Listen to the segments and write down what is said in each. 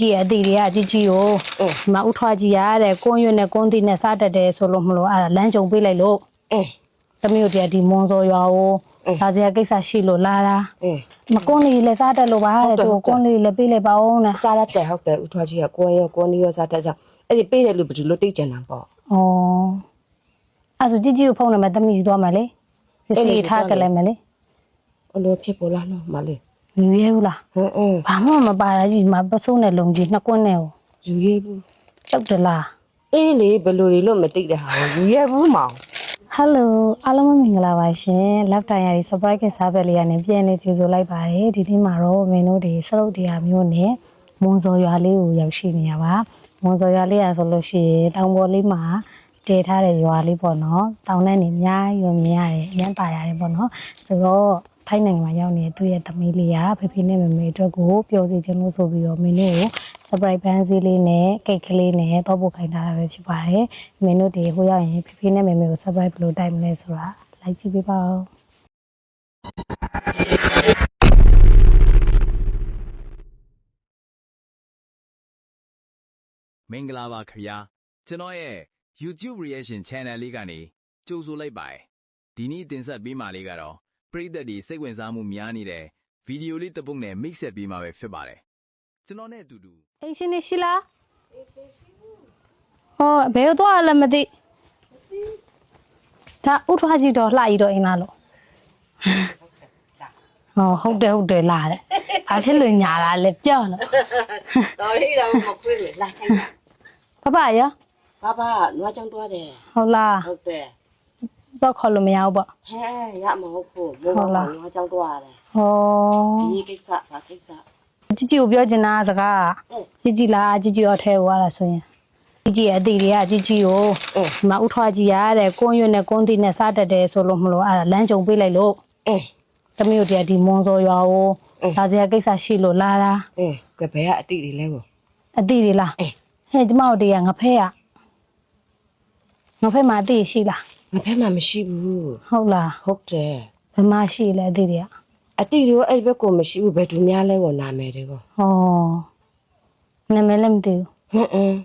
ကြီးအတီတွေကကြီးကြီးကိုဒီမှာဥထွားကြီးရတဲ့ကွန်းရွနဲ့ကွန်းသီးနဲ့စားတတ်တယ်ဆိုလို့မလို့အဲ့ဒါလမ်းကြုံပေးလိုက်လို့သမီးတို့တွေကဒီမွန်စောရွာကိုဒါစရာကိစ္စရှိလို့လာတာမကွန်းလေးလည်းစားတတ်လို့ပါတဲ့သူကွန်းလေးလည်းပေးလိုက်ပါဦးနဲ့စားတတ်တယ်ဟုတ်တယ်ဥထွားကြီးကကွန်းရောကွန်းလေးရောစားတတ်ကြအဲ့ဒီပေးတယ်လို့ဘယ်လိုလို့တိတ်ကြံတာပေါ့ဩအဲ့ဆိုကြီးကြီးကိုဖုန်းနံပါတ်သမီးယူသွားမှာလေစီထားကြလိုက်မှာလေအလိုဖြစ်ပေါ်လာတော့မှာလေ ယူရဲဘူးလားအင်းအင်းဘာမှမပါတာကြီးမပစိုးနဲ့လုံကြီးနှစ်ကွန်းနဲ့ကိုယူရဲဘူးကြောက်တလားအေးလေဘယ်လိုတွေလို့မသိတဲ့ဟာကိုယူရဲဘူးမောင်ဟယ်လိုအားလုံးမင်္ဂလာပါရှင်။လောက်တိုင်ရီ surprise ကစားပဲလေးကနေပြန်နေကြိုဆိုလိုက်ပါတယ်။ဒီနေ့မှာတော့မင်းတို့ဒီစရုပ်တရားမျိုးနဲ့မွန်စော်ရွာလေးကိုရောက်ရှိနေရပါ။မွန်စော်ရွာလေးอ่ะဆိုလို့ရှိရင်တောင်ပေါ်လေးမှာတည်ထားတဲ့ရွာလေးပေါ့နော်။တောင်နဲ့နေအများကြီးမြင်ရတယ်။ရမ်းပါရတယ်ပေါ့နော်။ဆိုတော့ ထိုင်းနိုင်ငံမှာရောက်နေတဲ့သူ့ရဲ့သမီးလေးကဖေဖေနဲ့မေမေအတွက်ကိုပျော်စီခြင်းလို့ဆိုပြီးတော့မင်းတို့ကို surprise ပန်းစည်းလေးနဲ့ကိတ်ကလေးနဲ့တော့ပို့ခိုင်းထားတာပဲဖြစ်ပါတယ်မင်းတို့တွေဟိုရောက်ရင်ဖေဖေနဲ့မေမေကို surprise ဘယ်လိုတိုက်မလဲဆိုတာလိုက်ကြည့်ပေးပါဦးမင်္ဂလာပါခင်ဗျာကျွန်တော်ရဲ့ YouTube reaction channel လေးကနေကြိုဆိုလိုက်ပါတယ်ဒီနေ့တင်ဆက်ပေးမှာလေးကတော့ ပရိသတ်တွေစိတ်ဝင်စားမှုများနေတဲ့ဗီဒီယိုလေးတစ်ပုဒ်နဲ့ mix ဆက်ပေးမှာပဲဖြစ်ပါတယ်ကျွန်တော်နဲ့အတူတူအိမ်ရှင်နေရှိလားဟောဘယ်တော့သွားလဲမသိဒါဥထွားကြည့်တော့လှကြီးတော့အင်းလားလို့ဟောဟုတ်တယ်ဟုတ်တယ်လာတယ်ဘာဖြစ်လို့ညာလာလဲပြောလို့တော်လေးတော့မခွေးလေလာခိုင်းတာဖဖရောဘာဘာနွားချောင်းတွားတယ်ဟုတ်လားဟု တ်တယ် တော့ခေါ်လို့မရဘူးပေါ့ ဟဲရမဟုတ်ဘူးမိုးမောင်နွားချောင်းတွားတယ် ဟော ဒီကိစ္စဘာကိစ္စ ជីជីကိုပြောချင်တာစကား အင်း ជីជីလားជីជីရောထဲဟွာလားဆိုရင်ជីជីရဲ့အသေးတွေကជីជីကို အင်း ဒီမှာဥထွားကြီးရတဲ့ကွန်းရွက်နဲ့ကွန်းသီးနဲ့စားတတ်တယ်ဆိုလို့မလို့အဲ့ဒါလမ်းကြုံပေးလိုက်လို့ အင်း သမီးတို့တရားဒီမွန်စော်ရွာကို အင်း ဒါစရာကိစ္စရှိလို့လာတာ အင်းကဘယ်ကအတိတွေလဲကို အတိတွေလား အင်း ဟဲ့ကျမတို့တရားငဖဲရငဖဲမှာအတိရှိလား မဖက်မှမရှိဘူးဟုတ်လားဟုတ်တယ်ဘယ်မှာရှိလဲအတိတွေကအတိတွေအဲ့ဘက်ကိုမရှိဘူးဘယ်သူများလဲကိုနာမည်တွေကိုဟောနာမည်လည်းမသိဘူးဟမ်အင်း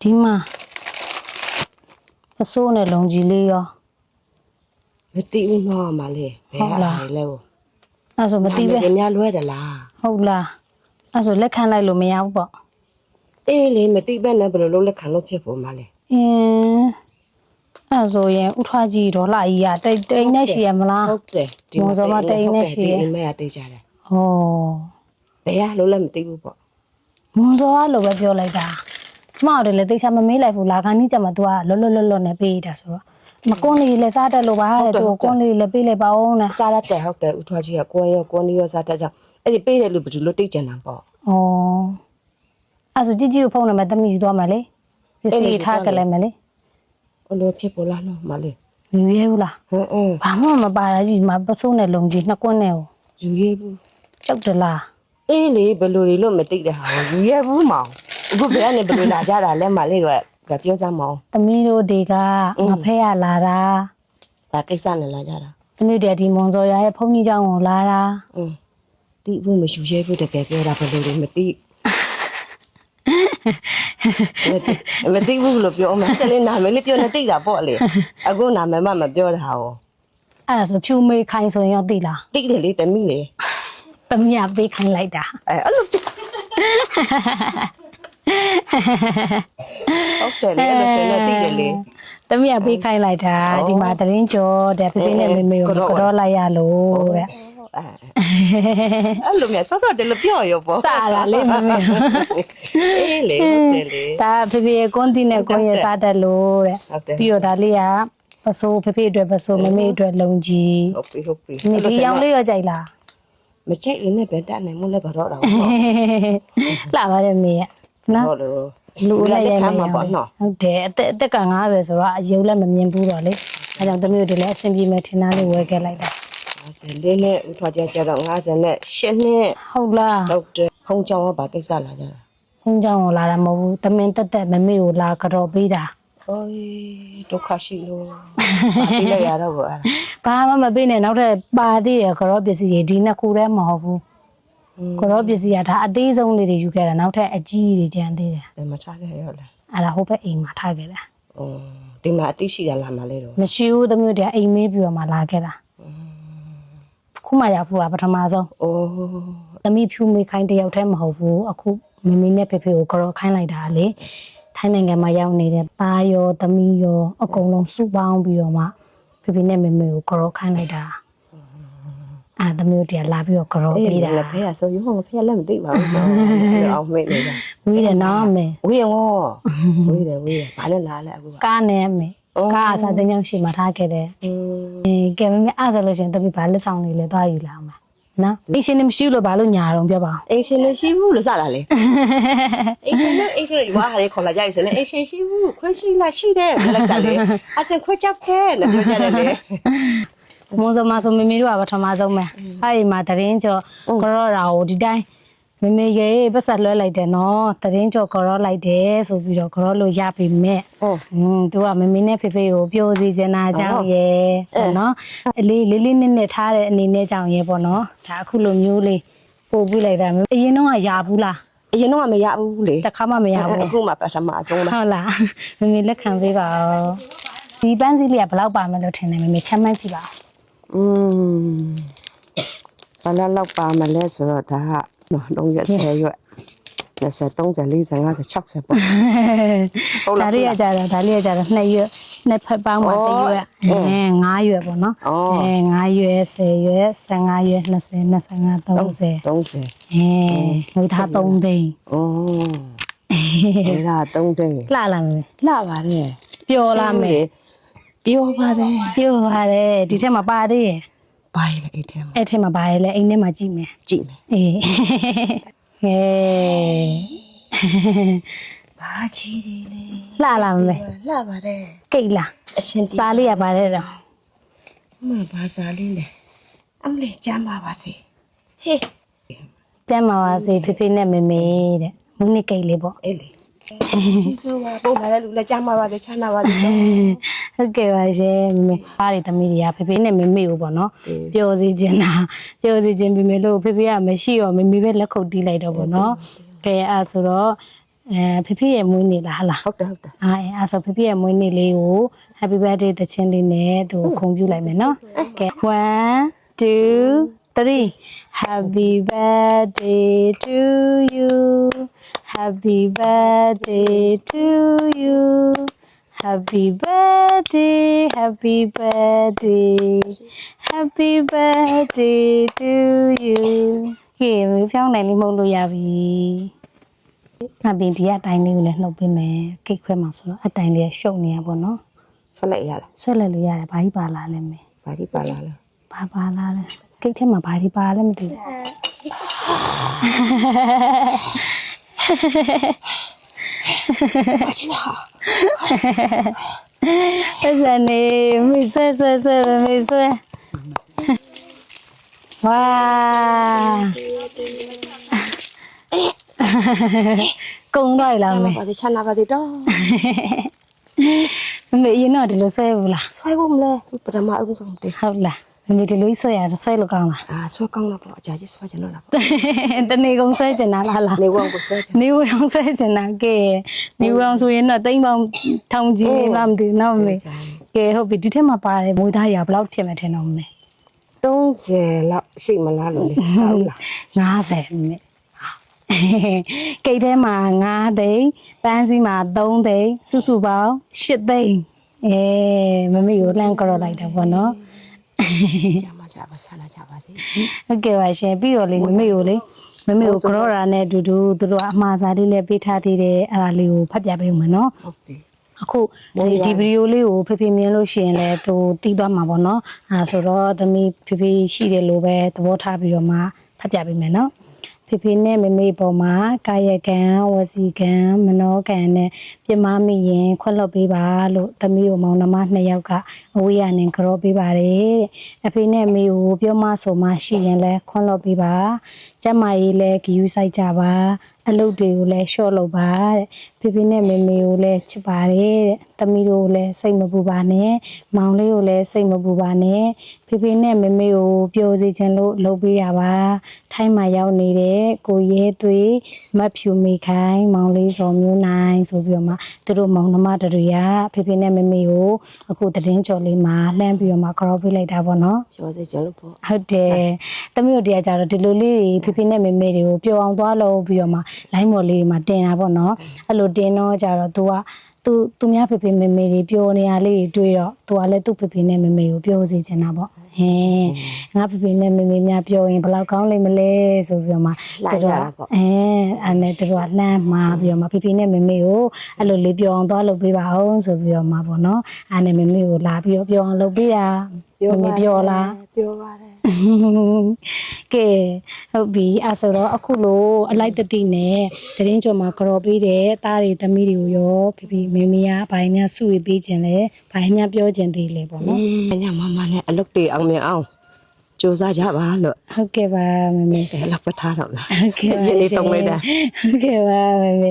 ဒီမှာအစိုးနဲ့လုံကြီးလေးရောမတိဘူးနော်မလေးဘယ်ဟုတ်ဟာလားလဲကိုအဲ့ဆိုမသိပဲနာည်တွေများလွဲတယ်လားဟုတ်လားအဲ့ဆိုလက်ခံလိုက်လို့မရဘူးပေါ့အေးလေမတိပဲနဲ့ဘယ်လိုလုပ်လက်ခံလို့ဖြစ်ဖို့မလဲအင်း အဲ့ဆိုရင်ဥထွားကြီးဒေါ်လာကြီးကတိတ်တိတ်နဲ့ရှိရမလား ဟုတ်တယ် မောင်စောမတိတ်နဲ့ရှိရဲ့ ဒီမဲတိတ်ကြတယ် ဟော ဘယ်ရလို့လည်းမသိဘူးပေါ့ မွန်စောကလိုပဲပြောလိုက်တာကျမတို့လည်းသိချာမမေးလိုက်ဘူးလာခါနီးကြမှာ तू ကလောလောလောလောနဲ့ပေးတာဆိုတော့မကွန်းလေးလည်းစားတတ်လို့ပါတဲ့ तू ကွန်းလေးလည်းပေးလိုက်ပါဦးနဲ့ စားရတယ်ဟုတ်တယ်ဥထွားကြီးကကိုယ်ရောကိုယ်နီရောစားတတ်ကြအဲ့ဒီပေးတယ်လို့ဘယ်လိုလုပ်တိတ်ကြံတာပေါ့ ဩအဲ့ဆိုជីជីကိုဖုန်းနံပါတ်သမီးယူသွားမယ်လေပစ္စည်းထားကြလိုက်မယ်လေ ဘယ်လိုဖြစ်ပေါ်လာနော်မလေး မယူရဲဘူးလား ဟမ်အင်း ဘာမှမပါတာကြီးဒီမှာပစိုးနဲ့လုံကြီးနှစ်ကွန်းနဲ့ကို ယူရဘူး ကြောက်တယ်လား အေးလေဘယ်လိုတွေလို့မသိတဲ့ဟာကိုယူရဘူးမောင်အခုဘယ်ကနေဘယ်လိုလာကြတာလဲမလေးတော့ကပြောစမ်းမအောင် သမီးတို့တွေက အင်း ငဖဲရလာတာ ဒါကိစ္စနဲ့လာကြတာ သမီးတို့ဒီမွန်စော်ရွာရဲ့ဖုန်းကြီးเจ้าကိုလာတာ အင်းတိဘူးမယူရဘူးတကယ်ပြောတာဘယ်လိုတွေမသိ မသိဘူးလို့ပြောမှတလေးနာမည်လေးပြောနေတိတ်တာပေါ့လေအခုနာမည်မှမပြောတာဟောအဲ့ဒါဆိုဖြူမေးခိုင်းဆိုရင်ရောသိလားတိတ်တယ်လေတမိလေသမီးကပေးခိုင်းလိုက်တာအဲအဲ့လိုဟုတ်တယ်လေအဲ့လိုဆိုရင်တော့တိတ်တယ်လေသမီးကပေးခိုင်းလိုက်တာအော်ဒီမှာတရင်ကျော်တဲ့ဖေဖေနဲ့မေမေကိုကတော့ကတော့လိုက်ရလို့တဲ့ အဲ့လိုမျိုးဆော့ဆော့တယ်လို့ပြောရောပေါ့စလာလေမေမေအေးလေဟုတ်တယ်လေဒါဖေဖေရဲ့ကွန်းတီနဲ့ကွန်းရဲ့စားတတ်လို့တဲ့ဟုတ်တယ်ပြီးတော့ဒါလေးကပစိုးဖေဖေအတွက်ပစိုးမေမေအတွက်လုံကြီးဟုတ်ပြီဟုတ်ပြီမေဒီရောင်လေးရောကြိုက်လားမချိတ်လည်းနဲ့ပဲတက်နိုင်မို့လဲဘာတော့တော့လှပါတယ်မေရဲ့နော်ဟုတ်လို့လူဦးလည်းရခံနေမှာပေါ့နော်ဟုတ်တယ်အသက်အသက်က90ဆိုတော့အယုံလည်းမမြင်ဘူးတော့လေအဲကြောင့်သမီးတို့လည်းအဆင်ပြေမယ်ထင်တာလေးဝယ်ခဲ့လိုက်တာ 50လေးနဲ့ဥထွားကြကြတော့50နဲ့8နှစ်ဟုတ်လားဟုတ်တယ်ခုံးချောင်းကဘာကိစ္စလာကြတာဟင်းကြောင်ကိုလာတာမဟုတ်ဘူးတမင်တက်တက်မမေကိုလာကြော်ပေးတာအိုးဒုက္ခရှိလို့ပြီးလိုက်ရတော့ဘောအဲ့ဒါဘာမှမပေးနဲ့နောက်ထပ်ပါသေးတယ်ကြော်ပစ္စည်းတွေဒီနှစ်ခုတည်းမဟုတ်ဘူးကိုရောပစ္စည်းကဒါအသေးဆုံးလေးတွေယူခဲ့တာနောက်ထပ်အကြီးတွေကျန်သေးတယ်ဘယ်မှာထားခဲ့ရောလဲအဲ့ဒါဟိုဘက်အိမ်မှာထားခဲ့တာ။အော်ဒီမှာအသိရှိရလားမလေးတော့မရှိဘူးသမီးတို့ကအိမ်မေးပြီးတော့မှလာခဲ့တာခု မှရဖို့ကပထမဆုံး။အော်သမီးဖြူမေးခိုင်းတယောက်တည်းမဟုတ်ဘူးအခုမမေနဲ့ဖေဖေကိုကြော်ခိုင်းလိုက်တာလေထိုင်းနိုင်ငံမှာရောက်နေတဲ့သားရောသမီးရောအကုန်လုံးစုပေါင်းပြီးတော့မှဖေဖေနဲ့မေမေကိုကြော်ခိုင်းလိုက်တာအာသမီးတို့တရားလာပြီးတော့ကြော်အေးပေးတာလက်ဖဲဆိုရုံးငါဖဲလက်မသိပါဘူး။အောင်မေ့နေတာဝီးတယ်နော်အမေ။ဝေးရောဝေးတယ်ဝေးတယ်။ဘာနဲ့လာလဲအခုကကားနဲ့အမေ ကားအစားတင်ကြောင်ရှိမှထားခဲ့တယ်။อืมအဲကဲမမေအားဆိုလို့ရှရင်သမီးဘာလက်ဆောင်လေးလဲသွားယူလာအောင်မယ်နော်အရှင်နေမရှိလို့ဘာလို့ညာတော့ပြောပါအောင်အင်ရှင်မရှိဘူးလို့စတာလေအင်ရှင်နဲ့အင်ရှင်ရွာဟာလေးခေါ်လာကြပြီဆိုရင်အင်ရှင်ရှိဘူးခွင့်ရှိလားရှိတယ်ဘယ်လိုက်ကြလဲအစင်ခွင့်ချက်ခဲ့လို့ပြောကြတယ်လေမွန်စမဆိုမေမေတို့ကပထမဆုံးပဲအဲ့ဒီမှာတရင်ကျော်ကရောရာကိုဒီတိုင်း မေမေရေပတ်ဆက်လွှဲလိုက်တယ်နော်တရင်ကျော်ကရောလိုက်တယ်ဆိုပြီးတော့ကရောလို့ရပြီမဲ့ ဟုတ် อืมသူကမေမေနဲ့ဖေဖေကိုပြောစီချင်တာအကြောင်းရေပေါ့နော်အလေးလေးလေးနစ်နစ်ထားတဲ့အနေနဲ့ကြောင့်ရေပေါ့နော်ဒါအခုလိုမျိုးလေးပို့ပြလိုက်တာအရင်တော့ရဘူးလား အရင်တော့မရဘူးလေ တစ်ခါမှမရဘူး အခုမှပထမဆုံးလား ဟုတ်လားမမေလက်ခံပေးပါဦးဒီပန်းစည်းလေးကဘယ်လောက်ပါမလို့ထင်တယ်မမေခမ်းမှန်းကြည့်ပါဦး อืมဘာလဲလောက်ပါမလဲဆိုတော့ဒါက နော်လုံးရွက်10ရွက်20 30 40 50 60ပေါ့ဟုတ်လားဒါလေးရကြတာဒါလေးရကြတာနှစ်ရွက်နှစ်ဖက်ပေါင်းမှာတစ်ရွက်အော်အဲ9ရွက်ပေါ့နော်အော်အဲ9ရွက်10ရွက်15ရွက်20 25 30 30အဲငွေသား3သိန်းอ๋อအဲ့ဒါ3တိန်လှလာမယ်လှပါတယ်ပျော်လာမယ်ပြောပါတယ်ပျော်ပါတယ်ဒီထက်မှာပါသေးရဲ့ ဘာလဲအဲ့ထဲမှာအဲ့ထက်မှာပါရဲ့လဲအိမ်ထဲမှာကြည့်မယ်ကြည့်မယ်အေးဟဲဘာကြီးဒီလဲလှလာမယ်လှပါတယ်ကိတ်လာအရှင်ဒီစားလေးရပါတယ်တော့မဘာစားလေးလဲအမလေးကြမ်းပါပါစေဟေးကျမ်းပါပါစေဖေဖေနဲ့မေမေတဲ့မုန်းနစ်ကိတ်လေးပေါ့အဲ့လေ ကျေးဇူးပါပုံလာတဲ့လူလည်းကြမ်းပါပါစေချမ်းသာပါစေနော်ဟုတ်ကဲ့ပါရှင်မေမေပါးတွေသမီးတွေကဖေဖေနဲ့မေမေကိုပေါ့နော်ပျော်စီခြင်းတာပျော်စီခြင်းပေမဲ့လို့ဖေဖေကမရှိတော့မေမေပဲလက်ခုပ်တီးလိုက်တော့ပေါ့နော်ကဲအဲ့ဆိုတော့အဲဖေဖေရဲ့မွေးနေ့လားဟလားဟုတ်တယ်ဟုတ်တယ်အဲအဲ့ဆိုဖေဖေရဲ့မွေးနေ့လေးကို Happy birthday တခြင်းလေးနဲ့သူကိုခုံပြူလိုက်မယ်နော်ကဲ1 2 3 Happy birthday to you Happy birthday to you Happy birthday Happy birthday Happy birthday to you ကဲမဖြောင်းနိုင်လေးမဟုတ်လို့ရပြီငါပင်ဒီကအတိုင်းလေးကိုလည်းနှုတ်ပေးမယ်ကိတ်ခွဲမှာဆိုတော့အတိုင်းလေးရှုပ်နေရပါတော့ဆွလိုက်ရလားဆွဲလိုက်လို့ရတယ်ဘာကြီးပါလာလဲမေဘာဒီပါလာလဲဘာပါလာလဲ ကိတ်ထဲမှာဘာကြီးပါလဲမသိဘူးအဲ့စနေမေဆွဲဆွဲဆွဲပဲမေဆွဲဝါကုံတော့လာမေပါစေချမ်းသာပါစေတော့မမေရင်တော့ဒီလိုဆွဲဘူးလားဆွဲဖို့မလဲပထမအဦးဆုံးတည်းဟုတ်လား မမေဒီလိုဆွဲရတာဆွဲလို့ကောင်းလားအာဆွဲကောင်းတော့ပေါ့အကြာကြီးဆွဲချင်တော့လားပေါ့တနေ့ကုန်ဆွဲကျင်တာလားလားနေဝအောင်ကိုဆွဲချင်နေဝအောင်ဆွဲကျင်တာကဲနေဝအောင်ဆိုရင်တော့တိမ့်ပေါင်းထောင်ကြီးလားမသိဘူးနော်မေကဲဟုတ်ပြီဒီထက်မှာပါတယ်မွေးသားရဘယ်လောက်ဖြစ်မယ်ထင်တော့မလဲ30လောက်ရှိမလားလို့လေဟုတ်လား50မိနစ်ကိတ်ထဲမှာ9သိန်းပန်းစီမှာ3သိန်းစုစုပေါင်း8သိန်းအဲမမေကိုလှမ်းကြော်လိုက်တာပေါ့နော် ကြမှာကြပါဆန္ဒကြပါစေဟုတ်ကဲ့ပါရှင်ပြီးတော့လေမမေကိုလေမမေကိုကြောရာနဲ့အတူတူသူတို့ကအမှားစားလေးလည်းပေးထားသေးတယ်အဲ့ဒါလေးကိုဖတ်ပြပေးဦးမယ်နော်ဟုတ်ပြီအခုဒီဒီဗီဒီယိုလေးကိုဖေဖေမြင်လို့ရှိရင်လည်းသူတီးသွားမှာပေါ့နော်အဲဆိုတော့သမီးဖေဖေရှိတယ်လို့ပဲသဘောထားပြီးတော့မှဖတ်ပြပေးမယ်နော် ဖေဖေနဲ့မမေပေါ်မှာကာယကံဝစီကံမနောကံနဲ့ပြမမိရင်ခွက်လွတ်ပေးပါလို့သမီးတို့မောင်နှမနှစ်ယောက်ကအဝေးရနေကြောပေးပါတယ်တဲ့အဖေနဲ့အမေကိုပြောမဆိုမှရှိရင်လည်းခွက်လွတ်ပေးပါ ကျမကြီးလည်းဂီယူဆိုင်ကြပါအလုပ်တွေကိုလည်းရှော့လုပ်ပါတဲ့ဖေဖေနဲ့မေမေကိုလည်းချစ်ပါတယ်တဲ့သမီးတို့ကိုလည်းစိတ်မပူပါနဲ့မောင်လေးကိုလည်းစိတ်မပူပါနဲ့ဖေဖေနဲ့မေမေကိုပျော်စေခြင်းလို့လုပ်ပေးရပါထိုင်းမှာရောက်နေတဲ့ကိုရဲသွေးမတ်ဖြူမိခိုင်မောင်လေးစော်မျိုးနိုင်ဆိုပြီးတော့မှသူတို့မောင်နှမတွေကဖေဖေနဲ့မေမေကိုအခုသတရင်ကြော်လေးမှာလှမ်းပြီးတော့မှကြော်ပေးလိုက်တာပေါ့နော်ပြောစေချင်လို့ပေါ့ဟုတ်တယ်။သမီးတို့တရားကြတော့ဒီလိုလေးတွေဖေဖေနဲ့မေမေတွေကိုပျော်အောင်သွားလို့ပြီးတော့မှလိုင်းမော်လေးတွေမှာတင်တာပေါ့နော်။အဲ့လိုတင်တော့ကြတော့ तू ကသူသူများဖေဖေမေမေတွေပျော်နေရလေးတွေတွေ့တော့ तू ကလည်းသူ့ဖေဖေနဲ့မေမေကိုပျော်စေချင်တာပေါ့။ ဟင်းငါဖေဖေနဲ့မေမေများပျော်ရင်ဘယ်လောက်ကောင်းလိမ့်မလဲဆိုပြီးတော့မှအဲအဲ့နဲ့သူတို့ကလှမ်းမှာပြီးတော့မှဖေဖေနဲ့မေမေကိုအဲ့လိုလေးပျော်အောင်သွားလုပ်ပေးပါအောင်ဆိုပြီးတော့မှပေါ့နော်။အဲ့နဲ့မေမေကိုလာပြီးတော့ပျော်အောင်လုပ်ပေးတာမေမေပျော်လားပြောပါတယ်ကဲဟုတ်ပြီအဲ့ဆိုတော့အခုလိုအလိုက်တတိနဲ့တရင်ကျော်မှာကြော်ပေးတယ်တားတွေသမီးတွေကိုရောဖိဖိမေမေကဘာရင်များစုရပေးခြင်းလဲဘာရင်များပြောခြင်းသေးလဲပေါ့နော်အညာမမနဲ့အလုပ်တွေအောင်မြင်အောင်ကြိုးစားကြပါလို့ဟုတ်ကဲ့ပါမေမေအဲလောက်ပထားတော့လားဟုတ်ကဲ့ပါရင်းလေးတုံးလိုက်တာဟုတ်ကဲ့ပါမေမေ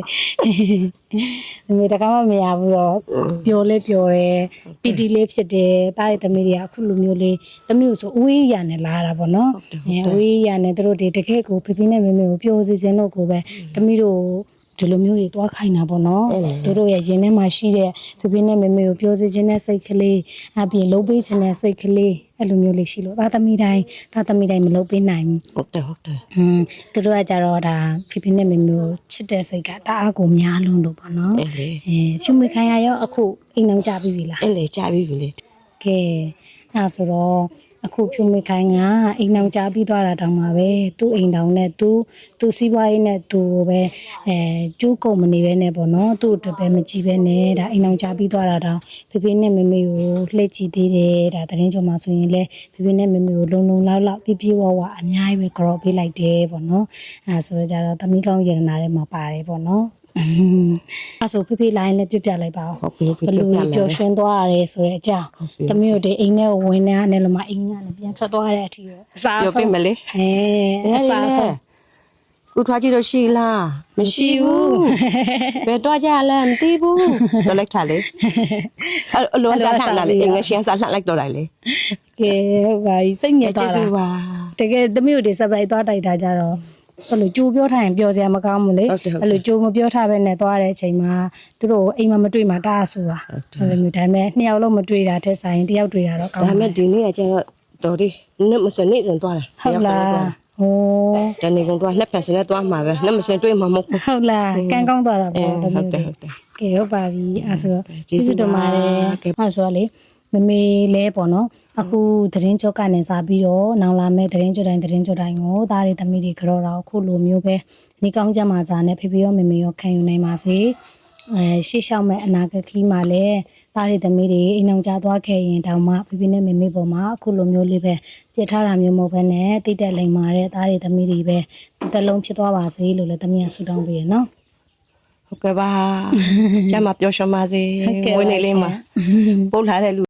မေမေတကားမမရဘူးတော့ပြောလဲပြောတယ်ပီတီလေးဖြစ်တယ်တားတွေသမီးတွေကအခုလိုမျိုးလေးသမီးကိုဆိုအဝေးရနဲ့လာတာပေါ့နော်အဲအဝေးရနဲ့တို့တွေတကယ်ကိုဖိဖိနဲ့မေမေကိုပြောစီခြင်းတော့ကိုပဲသမီးတို့ဒီလိုမျိုးတွေတွားခိုင်းတာပေါ့နော်သူတို့ရဲ့ရင်ထဲမှာရှိတဲ့ဖိဖိနဲ့မေမေကိုပြောစီခြင်းတဲ့စိတ်ကလေးအပြင်လှုပ်ပေးခြင်းတဲ့စိတ်ကလေး အဲ့လိုမျိုးလေးရှိလို့သားသမီးတိုင်းသားသမီးတိုင်းမလှုပ်ပေးနိုင်ဘူးဟုတ်တယ်ဟုတ်တယ်ဟွန်းသူတို့ကကြတော့ဒါဖိဖိနဲ့မေမေကိုချစ်တဲ့စိတ်ကတအားကိုများလွန်းလို့ပေါ့နော်အဲ့လေအဲဖြူမခိုင်ရရောအခုအိမ်အောင်ကြပြီပြီလားအဲ့လေကြာပြီပြီလေကဲအဲ့ဆိုတော့ အခုဖြူမခိုင်ကအိမ်အောင်ကြပြီးသွားတာတောင်မှပဲသူ့အိမ်တောင်နဲ့သူသူစီးပွားရေးနဲ့သူပဲအဲကျိုးကုန်မနေပဲနဲ့ပေါ့နော်သူ့အတွက်ပဲမကြည့်ပဲနဲ့ဒါအိမ်အောင်ကြပြီးသွားတာတောင်ဖေဖေနဲ့မေမေကိုလှည့်ကြည့်သေးတယ်ဒါတရင်ကျော်မှာဆိုရင်လည်းဖေဖေနဲ့မေမေကိုလုံလုံလောက်လောက်ပြပြဝဝအများကြီးပဲကြော်ပေးလိုက်တယ်ပေါ့နော်အဲဆိုတော့ကြတော့သမီးကောင်းရတနာထဲမှာပါတယ်ပေါ့နော် အဲဆိုဖေဖေလိုင်းလည်းပြပြလိုက်ပါဦးဟုတ်ပြီဘပြီယ်လိုပြမယ်ပျော်ရွှင်သွားရတယ်ဆိုတဲ့အကြောင်းသမီးတို့ဒီအိမ်ထဲကိုဝင်နေတယ်လို့မှအိမ်ကနေပြန်ထွက်သွားတဲ့အထိပဲအစားပြောပြဆုံးမလေအဲအစားဆုံးဦးထွားကြည့်လို့ရှိလားမရှိဘူးဘယ်တော့ကြလဲမသိဘူးတော့လိုက်ထားလေအဲ့လိုစားလှမ်းလာလေအင်္ဂလိပ်စားလှမ်းလိုက်တော့တယ်လေကဲဟုတ်ပါပြီစိတ်ညစ်ကျေးသွားဇူးတာပါတကယ်သမီးတို့ဒီ surprise သွားတိုက်တာကြတော့ အဲ့လိုကြိုးပြောထားရင်ပြောစရာမကောင်းဘူးလေဟုတ်တယ်ဟုတ်တယ်အဲ့လိုကြိုးမပြောထားဘဲနဲ့သွားတဲ့အချိန်မှာသူတို့အိမ်မှာမတွေ့မှာတအားဆိုတာအဲ့လိုမျိုးဒါပေမဲ့နှစ်ယောက်လုံးမတွေ့တာတဲ့ဆိုင်တစ်ယောက်တွေ့တာတော့ကောင်းဒါပါပေမဲ့ဒီနေ့ကကျတော့တော်ဒီနေ့မစနေစံသွားတယ်ဟုတ်လားဟိုတနေ့ကုန်တော့နှစ်ပတ်စနေသွားမှာပဲနှစ်မစင်တွေ့မှာမဟုတ်ဘူးဟုတ်လားကံကောင်းသွားတာပေါ့သမီးဟုတ်တယ်တို့ဟုတ်တယ်ကဲဟုတ်ပါပြီအဲဆိုတော့ကျေးဇူးတင်ပါတယ်ပါကဲအဲဆိုတော့လေ မမေလဲပေါ့နော်အခုသတင်းကြောကနေစားပြီးတော့နောင်လာမဲ့သတင်းကြောတိုင်းသတင်းကြောတိုင်းကိုသားတွေသမီးတွေကြောတော့အခုလိုမျိုးပဲနေကောင်းကြမှာစားနဲ့ဖေဖေရောမေမေရောခံယူနိုင်ပါစေအဲရှေ့လျှောက်မဲ့အနာဂတ်ခီးမှာလည်းသားတွေသမီးတွေအိမ်အောင်ကြသွားခဲ့ရင်တောင်မှဖေဖေနဲ့မေမေပေါ်မှာအခုလိုမျိုးလေးပဲပြစ်ထားတာမျိုးမဟုတ်ဘဲနဲ့တိတ်တက်လိမ်မာတဲ့သားတွေသမီးတွေပဲတစ်သက်လုံးဖြစ်သွားပါစေလို့လည်းသမီးကဆုတောင်းပေးရနော်ဟုတ်ကဲ့ပါကျမပျော်ရွှင်ပါစေဟုတ်ကဲ့ပါဝင်းနေလေးမှာရှင်ပို့လာတဲ့လူ